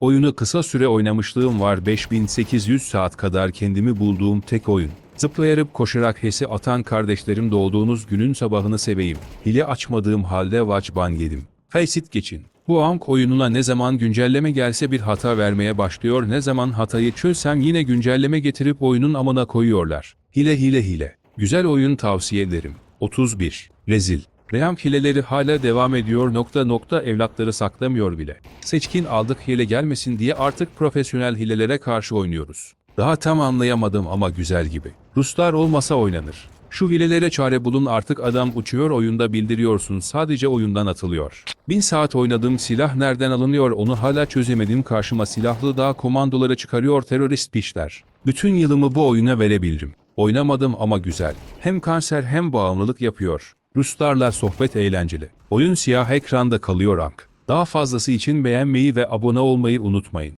Oyunu kısa süre oynamışlığım var 5800 saat kadar kendimi bulduğum tek oyun. Zıplayarak koşarak hesi atan kardeşlerim doğduğunuz günün sabahını seveyim. Hile açmadığım halde watch ban yedim. Faceit geçin. Bu ank oyununa ne zaman güncelleme gelse bir hata vermeye başlıyor ne zaman hatayı çözsem yine güncelleme getirip oyunun amına koyuyorlar. Hile hile hile. Güzel oyun tavsiye ederim. 31. Rezil. Reham hileleri hala devam ediyor nokta nokta evlatları saklamıyor bile. Seçkin aldık hile gelmesin diye artık profesyonel hilelere karşı oynuyoruz. Daha tam anlayamadım ama güzel gibi. Ruslar olmasa oynanır. Şu hilelere çare bulun artık adam uçuyor oyunda bildiriyorsun sadece oyundan atılıyor. Bin saat oynadığım silah nereden alınıyor onu hala çözemedim karşıma silahlı dağ komandoları çıkarıyor terörist pişler. Bütün yılımı bu oyuna verebilirim. Oynamadım ama güzel. Hem kanser hem bağımlılık yapıyor. Ruslarla sohbet eğlenceli. Oyun siyah ekranda kalıyor ank. Daha fazlası için beğenmeyi ve abone olmayı unutmayın.